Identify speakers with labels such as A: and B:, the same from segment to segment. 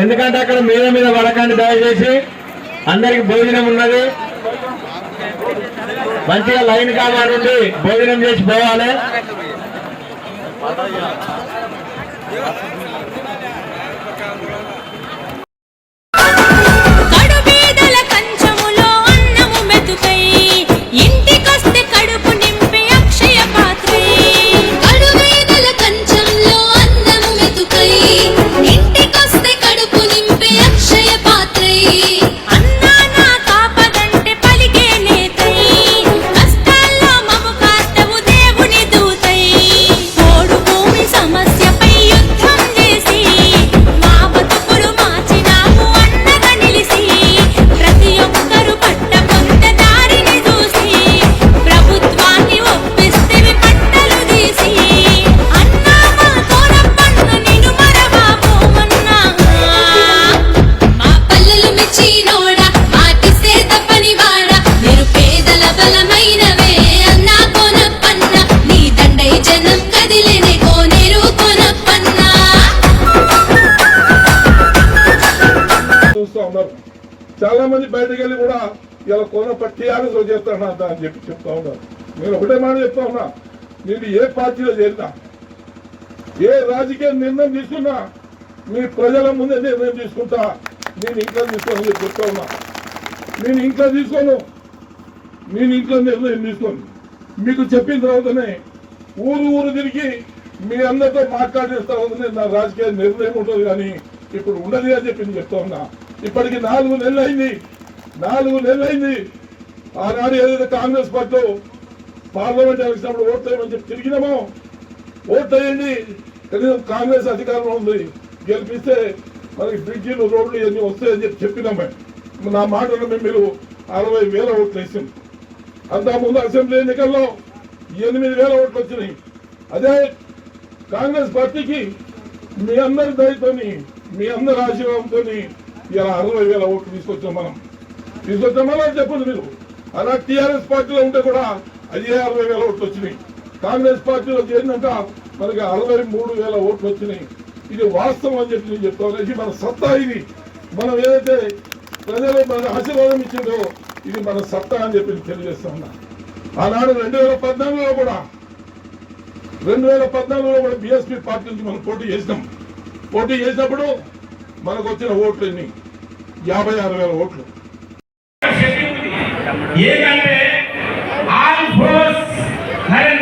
A: ఎందుకంటే అక్కడ మీద మీద పడకండి దయచేసి అందరికి భోజనం ఉన్నది. మంచిగా లైన్ కావాలండి భోజనం చేసి పోవాలి.
B: ఉన్నారు. చాలా మంది బయటకు వెళ్ళి కూడా ఇలా కొన టీఆర్ఎస్లో చేస్తాను అంత అని చెప్పి చెప్తా ఉన్నారు. నేను ఒకటే మాట చెప్తా ఉన్నా. నేను ఏ పార్టీలో చేరినా ఏ రాజకీయ నిర్ణయం తీసుకున్నా మీ ప్రజల ముందే నిర్ణయం తీసుకుంటా నేను ఇంట్లో తీసుకోను చెప్పి చెప్తా ఉన్నా. నేను ఇంట్లో తీసుకోను. నేను ఇంట్లో నిర్ణయం తీసుకోను. మీకు చెప్పిన తర్వాతనే ఊరు ఊరు తిరిగి మీ అందరితో మాట్లాడేసిన తర్వాతనే నా రాజకీయ నిర్ణయం ఉంటుంది కానీ ఇప్పుడు ఉండదు అని చెప్పి నేను చెప్తా ఉన్నా. ఇప్పటికి నాలుగు నెలలు అయింది నాలుగు నెలలు అయింది ఆనాడు ఏదైతే కాంగ్రెస్ పార్టీ పార్లమెంట్ ఎలక్షన్ అప్పుడు చెప్పి తిరిగినామో ఓట్ వేయండి. కనీసం కాంగ్రెస్ అధికారంలో ఉంది. గెలిపిస్తే మనకి బ్రిడ్జీలు రోడ్లు ఇవన్నీ వస్తాయని చెప్పి చెప్పినాం నా మాటలు మేము మీరు అరవై వేల ఓట్లు వేసాం అంతకుముందు అసెంబ్లీ ఎన్నికల్లో ఎనిమిది వేల ఓట్లు వచ్చినాయి. అదే కాంగ్రెస్ పార్టీకి మీ అందరి దయతోని మీ అందరి ఆశీర్వాదంతో ఇలా అరవై వేల ఓట్లు తీసుకొచ్చాం మనం. తీసుకొచ్చామని చెప్పండి మీరు. అలా టీఆర్ఎస్ పార్టీలో ఉంటే కూడా అదే అరవై వేల ఓట్లు వచ్చినాయి. కాంగ్రెస్ పార్టీలో చేరినాక మనకి అరవై మూడు వేల ఓట్లు వచ్చినాయి. ఇది వాస్తవం అని చెప్పి నేను చెప్తాను. ఇది మన సత్తా ఇది. మనం ఏదైతే ప్రజలు మన ఆశీర్వాదం ఇచ్చిందో ఇది మన సత్తా అని చెప్పి తెలియజేస్తా ఉన్నా. ఆనాడు రెండు వేల పద్నాలుగులో కూడా రెండు వేల పద్నాలుగులో కూడా బీఎస్పీ పార్టీ నుంచి మనం పోటీ చేసినాం. పోటీ చేసినప్పుడు మనకు వచ్చిన ఓట్లు ఎన్ని? యాభై ఆరు వేల ఓట్లు.
C: ఏంటంటే ఆల్ ఫోర్స్ నరేందర్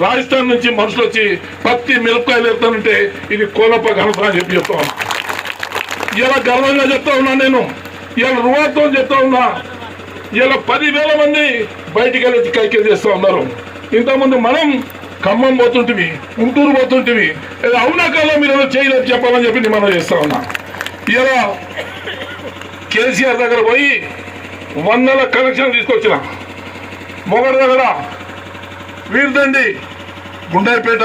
B: రాజస్థాన్ నుంచి మనుషులు వచ్చి పత్తి మిరపకాయలు ఎత్తానంటే ఇది కోలప్ప ఘనత అని చెప్పి చెప్తా ఉన్నా. ఇలా గర్వంగా చెప్తా ఉన్నా నేను. ఇలా రువాతో చెప్తా ఉన్నా. ఇలా పదివేల మంది బయటికి వెళ్ళి కైకిలు చేస్తా ఉన్నారు. ఇంతకుముందు మనం ఖమ్మం పోతుంటివి గుంటూరు పోతుంటివి అవునా కాలం మీరు ఏదో చేయలేదు చెప్పాలని చెప్పి నేను మనం చేస్తా ఉన్నా. ఇలా కేసీఆర్ దగ్గర పోయి వందల కనెక్షన్ తీసుకొచ్చిన. మొగడు దగ్గర వీరదండి గుండాయిపేట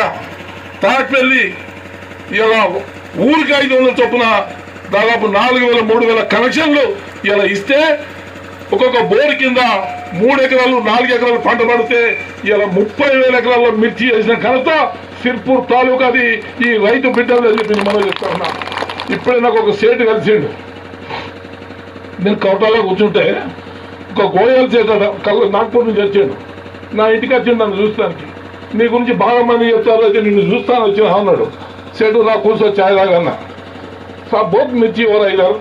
B: తాట్పల్లి ఇలా ఊరికి ఐదు వందల చొప్పున దాదాపు నాలుగు వేల మూడు వేల కనెక్షన్లు ఇలా ఇస్తే ఒక్కొక్క బోర్ కింద మూడు ఎకరాలు నాలుగు ఎకరాలు పంట పడితే ఇలా ముప్పై వేల ఎకరాల్లో మిర్చి వేసిన ఘనత సిర్పూర్ తాలూకాది ఈ రైతు బిడ్డలు చెప్పి మనం చెప్తా ఉన్నా. ఇప్పుడే నాకు ఒక సేటు కలిసిండు. నేను కవటాలో కూర్చుంటే ఒక గోయలు చేశాడు నాగ్పూర్ నాగపూర్ నుంచి వచ్చాడు. నా ఇంటికి వచ్చింది నన్ను చూస్తానికి నీ గురించి బాగా మంది చెప్తారు అయితే నిన్ను చూస్తాను వచ్చిన అన్నాడు. సెటు నా కూర్చో ఛాయ్ తాగన్నా. సా బోత్ మిర్చి ఎవరు అయ్యారు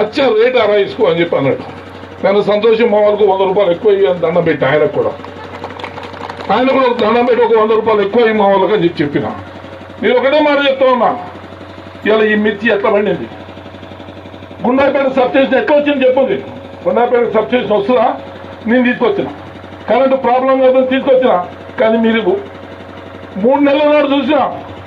B: అచ్చా రేట్ అరా ఇసుకో అని చెప్పి అన్నాడు. నేను సంతోషం మా వాళ్ళకు వంద రూపాయలు ఎక్కువ ఇయ్యి అని దండం పెట్టి ఆయనకు కూడా. ఆయన కూడా ఒక దండం పెట్టి ఒక వంద రూపాయలు ఎక్కువ అయ్యి మా వాళ్ళకి అని చెప్పి చెప్పిన. నేను ఒకటే మాట చెప్తా ఉన్నా. ఇలా ఈ మిర్చి ఎట్లా పండింది? గుండాపేట సబ్స్టేషన్ ఎక్కువ ఎట్లా వచ్చింది చెప్పండి గుండాపేట సబ్స్టేషన్ వస్తుందా? నేను తీసుకొచ్చిన. కరెంటు ప్రాబ్లం లేదని తీసుకొచ్చిన. కానీ మీరు మూడు నెలల నాడు చూసినా